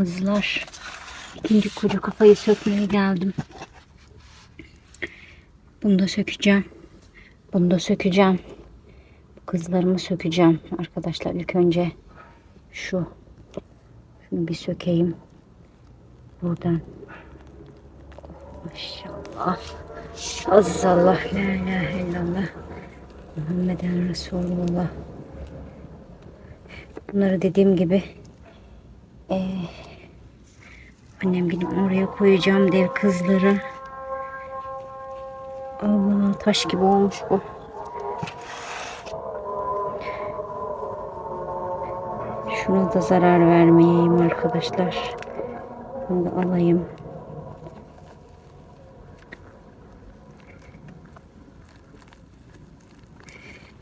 kızlar. İkinci koca kafayı sökmeye geldim. Bunu da sökeceğim. Bunu da sökeceğim. Bu kızlarımı sökeceğim. Arkadaşlar ilk önce şu. Şunu bir sökeyim. Buradan. Maşallah. Azallah. La ilahe illallah. Muhammeden Resulullah. Bunları dediğim gibi eee annem gidip oraya koyacağım dev kızları. Allah taş gibi olmuş bu. Şuna da zarar vermeyeyim arkadaşlar. Bunu da alayım.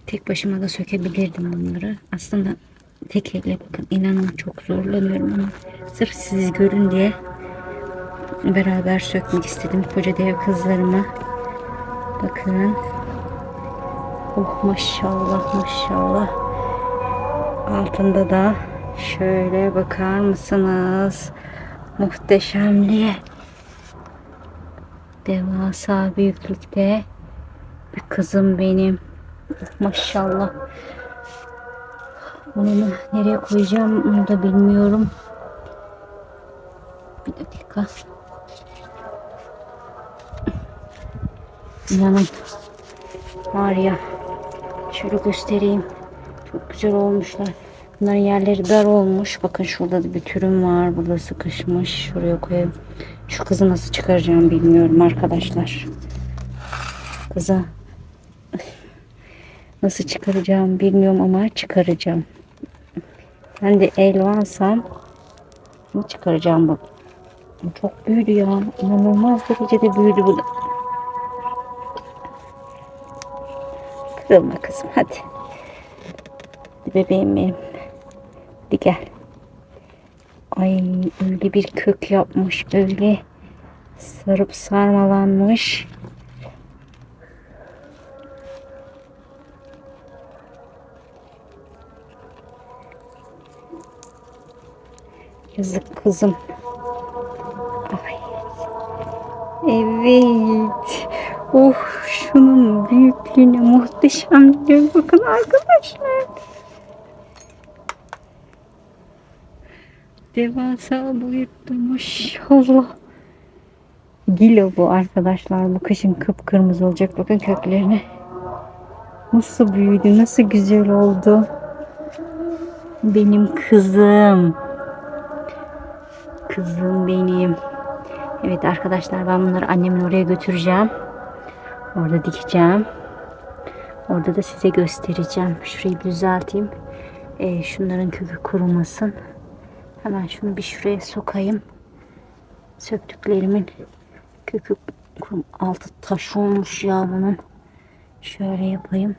Tek başıma da sökebilirdim bunları. Aslında tek elle bakın inanın çok zorlanıyorum ama sırf siz görün diye beraber sökmek istedim koca dev kızlarımı. Bakın. Oh maşallah maşallah. Altında da şöyle bakar mısınız? Muhteşemliğe. Devasa büyüklükte bir kızım benim. Maşallah. Bunu nereye koyacağım onu da bilmiyorum. Bir dakika. İnanın var ya şöyle göstereyim. Çok güzel olmuşlar. Bunların yerleri dar olmuş. Bakın şurada da bir türüm var. Burada sıkışmış. Şuraya koyayım. Şu kızı nasıl çıkaracağım bilmiyorum arkadaşlar. Kıza nasıl çıkaracağım bilmiyorum ama çıkaracağım. Ben de elvansam bunu çıkaracağım bu. Çok büyüdü ya. İnanılmaz derecede büyüdü bu. Kırılma kızım. Hadi bebeğim benim. Hadi gel. Ay öyle bir kök yapmış. Öyle sarıp sarmalanmış. Yazık kızım. Evet. Oh şunun büyüklüğüne muhteşemliğine bakın arkadaşlar. Devasa boyutta maşallah. Gilo bu arkadaşlar. Bu kışın kıpkırmızı olacak. Bakın köklerine. Nasıl büyüdü, nasıl güzel oldu. Benim kızım. Kızım benim. Evet arkadaşlar ben bunları annemin oraya götüreceğim. Orada dikeceğim. Orada da size göstereceğim. Şurayı düzelteyim. Ee, şunların kökü kurumasın. Hemen şunu bir şuraya sokayım. Söktüklerimin kökü kurum. Altı taş olmuş ya bunun. Şöyle yapayım.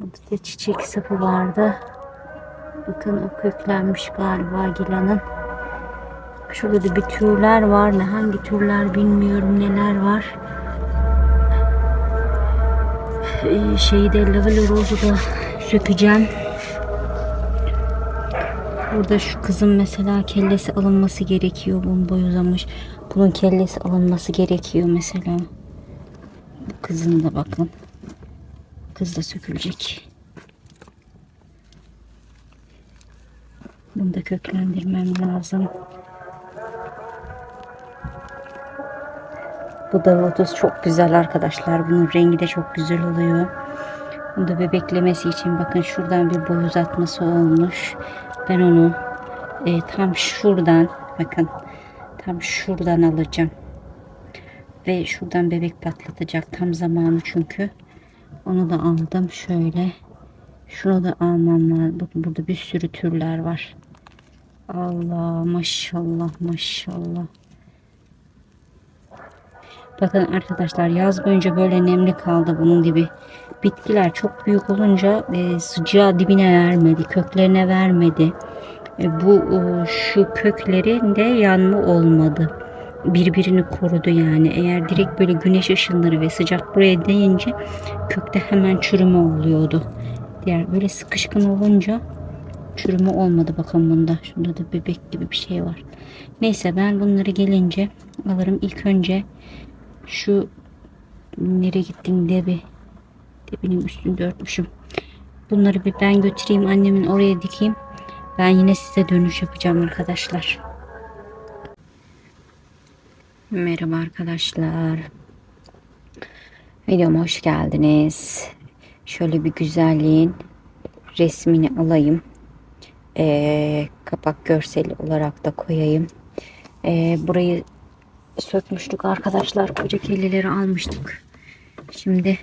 Burada da çiçek sapı vardı. Bakın o köklenmiş galiba Gila'nın. Şurada da bir türler var. Ne hangi türler bilmiyorum neler var. Ee, şeyi de Lavelo Rose'u da sökeceğim. Burada şu kızın mesela kellesi alınması gerekiyor. Bunun boyu uzamış. Bunun kellesi alınması gerekiyor mesela. Bu kızın da bakın. Kız da sökülecek. Bunu da köklendirmem lazım. Bu da lotus çok güzel arkadaşlar. Bunun rengi de çok güzel oluyor. Bunu da bebeklemesi için bakın şuradan bir boy uzatması olmuş. Ben onu e, tam şuradan bakın tam şuradan alacağım. Ve şuradan bebek patlatacak tam zamanı çünkü. Onu da aldım şöyle. Şunu da almam lazım. Burada bir sürü türler var. Allah maşallah maşallah. Bakın arkadaşlar yaz boyunca böyle nemli kaldı bunun gibi. Bitkiler çok büyük olunca e, sıcağı dibine vermedi, köklerine vermedi. E, bu e, şu köklerinde yanma olmadı. Birbirini korudu yani. Eğer direkt böyle güneş ışınları ve sıcak buraya değince kökte hemen çürüme oluyordu. Diğer böyle sıkışkın olunca çürüme olmadı bakın bunda. Şunda da bebek gibi bir şey var. Neyse ben bunları gelince alırım. İlk önce şu nereye gittin diye bir debinin üstünde örtmüşüm. Bunları bir ben götüreyim annemin oraya dikeyim. Ben yine size dönüş yapacağım arkadaşlar. Merhaba arkadaşlar. Videoma hoş geldiniz. Şöyle bir güzelliğin resmini alayım. Ee, kapak görseli olarak da koyayım. Ee, burayı sökmüştük arkadaşlar. Koca kelleleri almıştık. Şimdi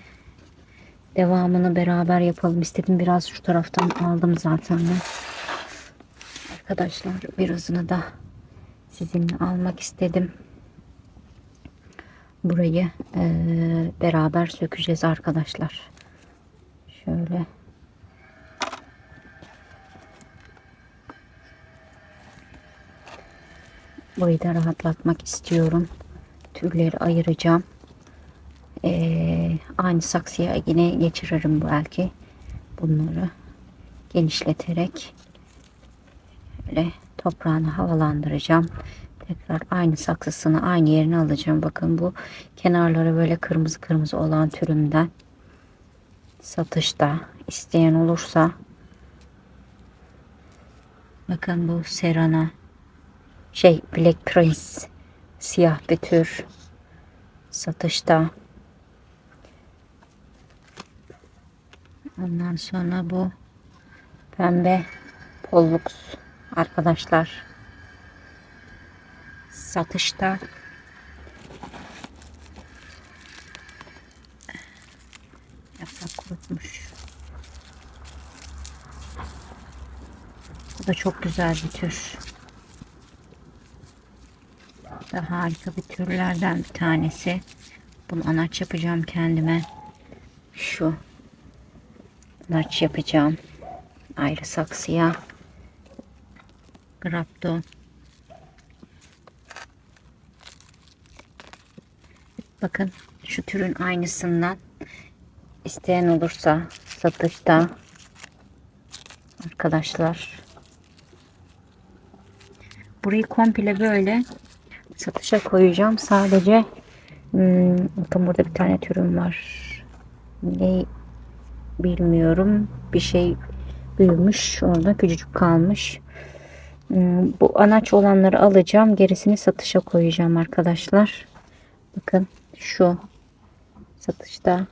devamını beraber yapalım istedim. Biraz şu taraftan aldım zaten ben. Arkadaşlar birazını da sizinle almak istedim. Burayı eee, beraber sökeceğiz arkadaşlar. Şöyle. Burayı da rahatlatmak istiyorum. Tülleri ayıracağım. Eee, aynı saksıya yine geçiririm belki. Bunları genişleterek böyle toprağını havalandıracağım. Tekrar aynı saksısını aynı yerine alacağım. Bakın bu kenarları böyle kırmızı kırmızı olan türümden satışta isteyen olursa bakın bu Serana şey Black Prince siyah bir tür satışta ondan sonra bu pembe Pollux arkadaşlar satışta yaprak kurutmuş. Bu da çok güzel bir tür. Da harika bir türlerden bir tanesi. Bunu anaç yapacağım kendime. Şu anaç yapacağım. Ayrı saksıya. Grapto. Bakın şu türün aynısından isteyen olursa satışta arkadaşlar burayı komple böyle satışa koyacağım. Sadece hmm, bakın burada bir tane türüm var. Ne bilmiyorum. Bir şey büyümüş orada küçücük kalmış. Hmm, bu anaç olanları alacağım. Gerisini satışa koyacağım arkadaşlar. Bakın şu satışta.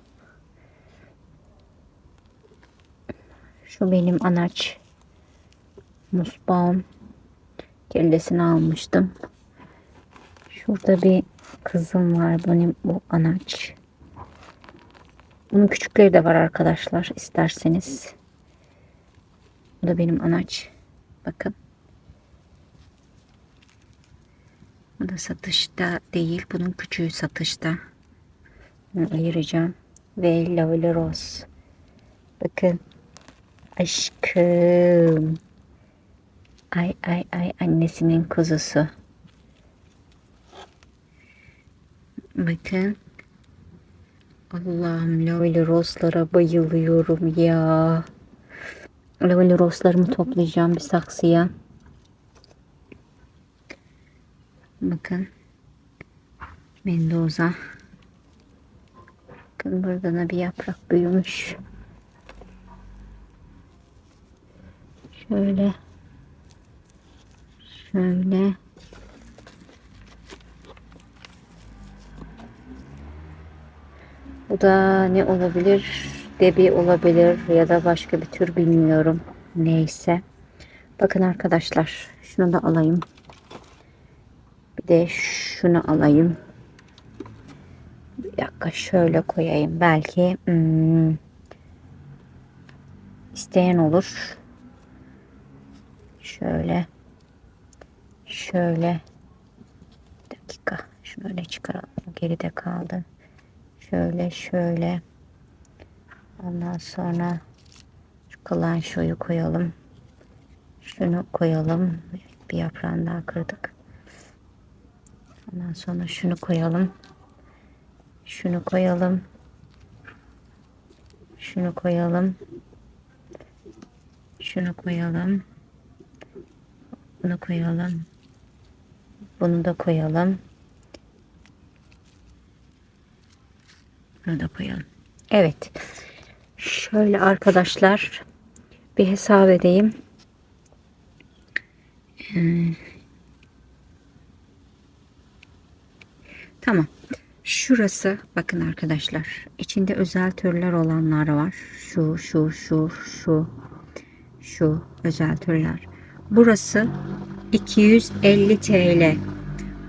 Şu benim anaç musbaum kellesini almıştım şurada bir kızım var benim bu anaç bunun küçükleri de var arkadaşlar isterseniz bu da benim anaç bakın bu da satışta değil bunun küçüğü satışta bunu ayıracağım. Ve Lovely Rose. Bakın. Aşkım. Ay ay ay annesinin kuzusu. Bakın. Allah'ım Lovely Rose'lara bayılıyorum ya. Lovely Rose'larımı toplayacağım bir saksıya. Bakın. Mendoza. Bakın burada da bir yaprak büyümüş. Şöyle. Şöyle. Bu da ne olabilir? Debi olabilir ya da başka bir tür bilmiyorum. Neyse. Bakın arkadaşlar. Şunu da alayım. Bir de şunu alayım. Bir dakika şöyle koyayım. Belki hmm, isteyen olur. Şöyle. Şöyle. Bir dakika. Şunu öyle çıkaralım. Geride kaldı. Şöyle şöyle. Ondan sonra şu kalan şoyu koyalım. Şunu koyalım. Bir yaprağını daha kırdık. Ondan sonra şunu koyalım. Şunu koyalım. Şunu koyalım. Şunu koyalım. Bunu koyalım. Bunu da koyalım. Bunu da koyalım. Evet. Şöyle arkadaşlar bir hesap edeyim. Ee, tamam. Şurası bakın arkadaşlar. içinde özel türler olanlar var. Şu, şu, şu, şu, şu özel türler. Burası 250 TL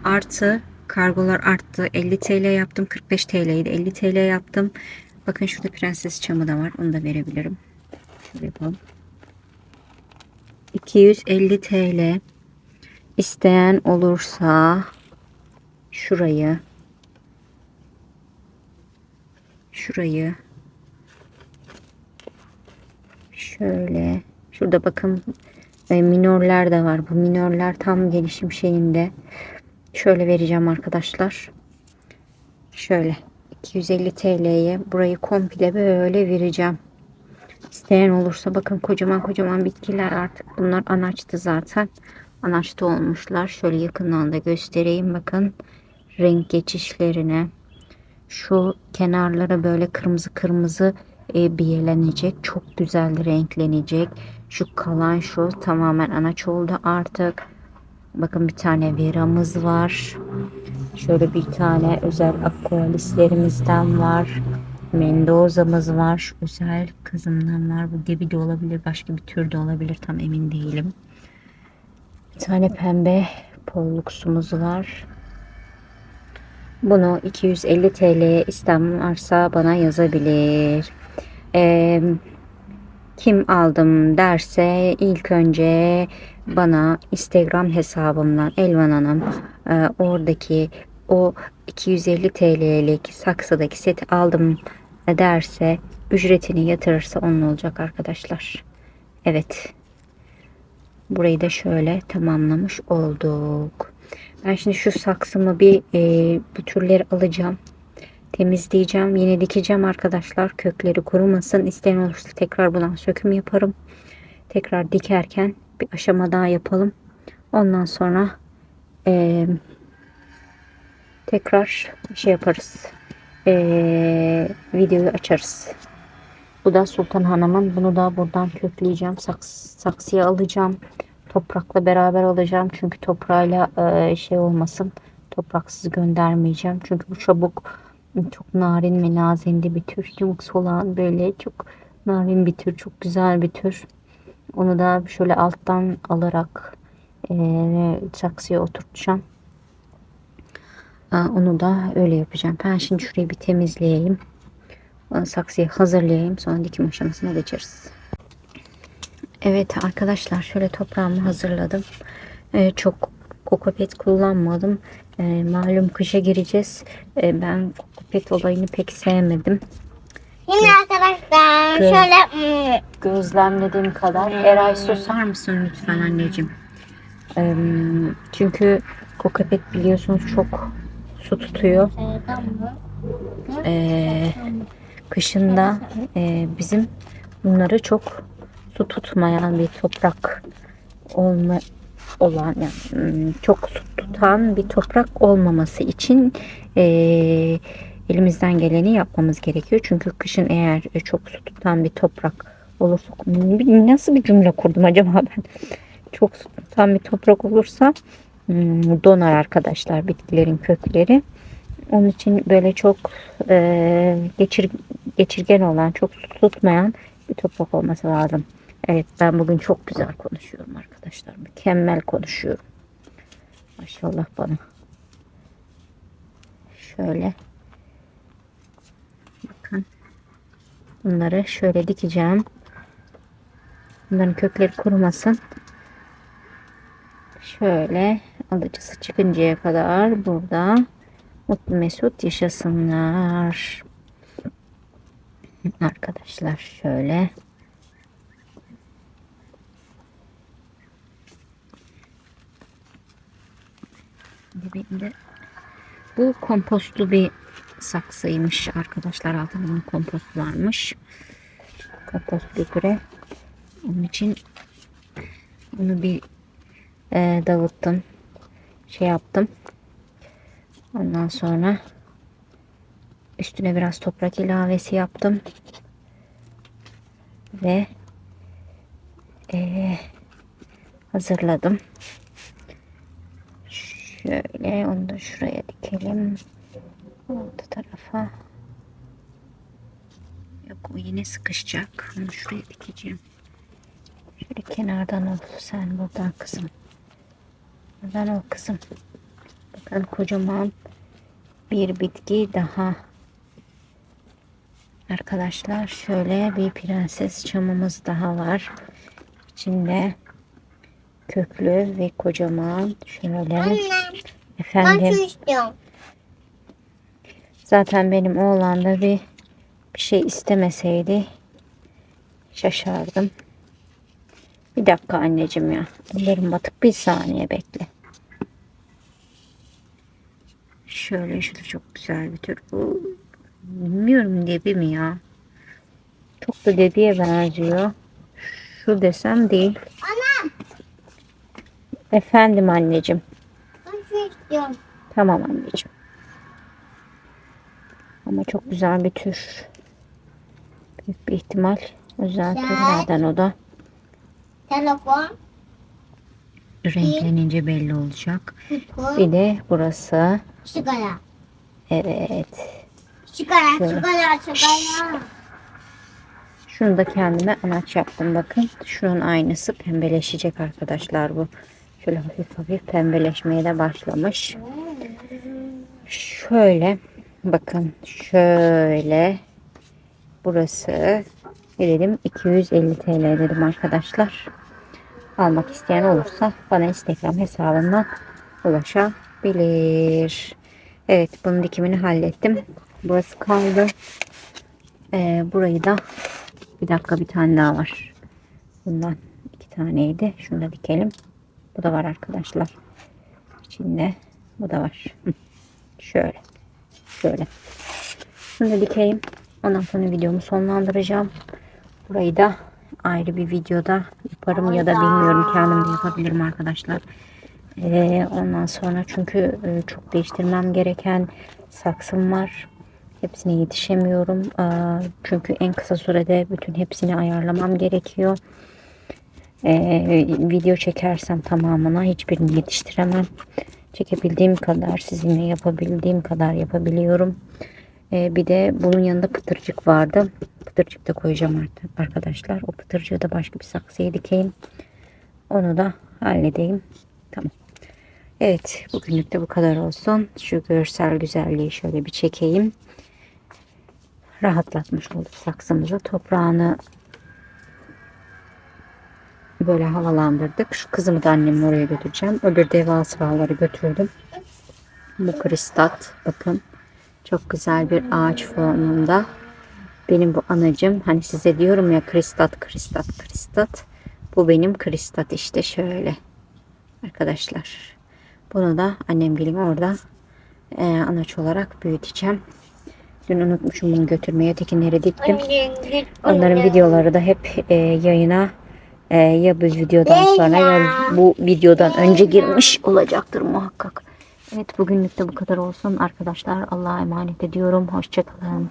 artı kargolar arttı. 50 TL yaptım. 45 TL'ydi. 50 TL yaptım. Bakın şurada prenses çamı da var. Onu da verebilirim. Şöyle yapalım. 250 TL isteyen olursa şurayı şurayı şöyle şurada bakın e, minörler de var. Bu minörler tam gelişim şeyinde. Şöyle vereceğim arkadaşlar. Şöyle 250 TL'ye burayı komple böyle vereceğim. İsteyen olursa bakın kocaman kocaman bitkiler artık bunlar anaçtı zaten. Anaçta olmuşlar. Şöyle yakından da göstereyim bakın renk geçişlerine. Şu kenarlara böyle kırmızı kırmızı e, biyelenecek. Çok güzel renklenecek. Şu kalan şu tamamen anaç oldu artık. Bakın bir tane veramız var. Şöyle bir tane özel aqualislerimizden var. Mendoza'mız var. Özel kızımdan var. Bu gibi de olabilir. Başka bir tür de olabilir. Tam emin değilim. Bir tane pembe polluksumuz var. Bunu 250 TL isteyen varsa bana yazabilir. Ee, kim aldım derse ilk önce bana Instagram hesabımdan Elvan Hanım e, oradaki o 250 TL'lik saksıdaki seti aldım derse ücretini yatırırsa onun olacak arkadaşlar. Evet. Burayı da şöyle tamamlamış olduk. Ben şimdi şu saksımı bir e, bu türleri alacağım. Temizleyeceğim. Yine dikeceğim arkadaşlar. Kökleri kurumasın. İsteyen olursa tekrar buna söküm yaparım. Tekrar dikerken bir aşama daha yapalım. Ondan sonra e, tekrar şey yaparız. E, videoyu açarız. Bu da Sultan Hanım'ın. Bunu da buradan kökleyeceğim. Saks, saksıya alacağım. Toprakla beraber alacağım. Çünkü toprağıyla e, şey olmasın. Topraksız göndermeyeceğim. Çünkü bu çabuk çok narin ve nazinde bir tür. Yumuk solan böyle çok narin bir tür. Çok güzel bir tür. Onu da şöyle alttan alarak e, saksıya oturtacağım. Onu da öyle yapacağım. Ben şimdi şurayı bir temizleyeyim. Saksıyı hazırlayayım. Sonra dikim aşamasına geçeriz. Evet arkadaşlar şöyle toprağımı hazırladım. E, çok kokopet kullanmadım. E, malum kışa gireceğiz. E, ben kokopet olayını pek sevmedim. Şimdi arkadaşlar Gö- şöyle hmm, Gözlemlediğim kadar. Eray susar mısın lütfen anneciğim? E, çünkü kokopet biliyorsunuz çok su tutuyor. E, kışında e, bizim bunları çok su tutmayan bir toprak olma olan yani hmm, çok su tutan bir toprak olmaması için e, elimizden geleni yapmamız gerekiyor. Çünkü kışın eğer çok su tutan bir toprak olursa nasıl bir cümle kurdum acaba ben? Çok su tutan bir toprak olursa hmm, donar arkadaşlar bitkilerin kökleri. Onun için böyle çok e, geçir, geçirgen olan, çok su tutmayan bir toprak olması lazım. Evet ben bugün çok güzel konuşuyorum arkadaşlar. Mükemmel konuşuyorum. Maşallah bana. Şöyle. Bakın. Bunları şöyle dikeceğim. Bunların kökleri kurumasın. Şöyle alıcısı çıkıncaya kadar burada mutlu mesut yaşasınlar. Arkadaşlar şöyle. Dibinde bu kompostlu bir saksıymış arkadaşlar. Altında bunun kompost varmış. Kompost gübre. Onun için bunu bir e, davuttum. Şey yaptım. Ondan sonra üstüne biraz toprak ilavesi yaptım. Ve e, hazırladım. Şöyle onu da şuraya dikelim. Orta tarafa. Yok o yine sıkışacak. Onu şuraya dikeceğim. Şöyle kenardan ol sen buradan kızım. Buradan ol kızım. Bakın kocaman bir bitki daha. Arkadaşlar şöyle bir prenses çamımız daha var. İçinde köklü ve kocaman şöyle Anne ben efendim istiyorum. Zaten benim oğlan da bir bir şey istemeseydi şaşardım. Bir dakika anneciğim ya. Ellerim batık bir saniye bekle. Şöyle da çok güzel bir tür. Bu bilmiyorum debi mi ya? Çok da debiye benziyor. Şu desem değil. Ana Efendim anneciğim. ben su istiyorum. Tamam anneciğim. Ama çok güzel bir tür. Büyük bir ihtimal. Özel türlerden o da. Telefon, Renklenince belli olacak. kutu, Bir de burası. sigara. Evet. Sigara, sigara, sigara. Şunu da kendime anaç yaptım bakın. Şunun aynısı pembeleşecek arkadaşlar bu. Şöyle hafif hafif pembeleşmeye de başlamış. Şöyle bakın şöyle burası dedim 250 TL dedim arkadaşlar. Almak isteyen olursa bana Instagram hesabından ulaşabilir. Evet bunun dikimini hallettim. Burası kaldı. Ee, burayı da bir dakika bir tane daha var. Bundan iki taneydi. Şunu da dikelim. Bu da var arkadaşlar. İçinde bu da var. Şöyle. Şöyle. Şunu da dikeyim. Ondan sonra videomu sonlandıracağım. Burayı da ayrı bir videoda yaparım ya da bilmiyorum kendim de yapabilirim arkadaşlar. Ee, ondan sonra çünkü e, çok değiştirmem gereken saksım var. Hepsine yetişemiyorum. Aa, çünkü en kısa sürede bütün hepsini ayarlamam gerekiyor. Ee, video çekersem tamamına hiçbirini yetiştiremem. Çekebildiğim kadar sizinle yapabildiğim kadar yapabiliyorum. Ee, bir de bunun yanında pıtırcık vardı. Pıtırcık da koyacağım artık arkadaşlar. O pıtırcığı da başka bir saksıya dikeyim. Onu da halledeyim. Tamam. Evet bugünlük de bu kadar olsun. Şu görsel güzelliği şöyle bir çekeyim. Rahatlatmış olduk saksımızı. Toprağını böyle havalandırdık. Şu kızımı da annemin oraya götüreceğim. Öbür devasıraları götürdüm. Bu kristat bakın. Çok güzel bir ağaç formunda. Benim bu anacım. Hani size diyorum ya kristat kristat kristat. Bu benim kristat işte şöyle. Arkadaşlar. Bunu da annem gelin orada e, anaç olarak büyüteceğim. Dün unutmuşum bunu götürmeye. Tekinleri diktim. Onların videoları da hep e, yayına e, ya bu videodan sonra ya bu videodan önce girmiş olacaktır muhakkak. Evet bugünlük de bu kadar olsun arkadaşlar. Allah'a emanet ediyorum. Hoşçakalın.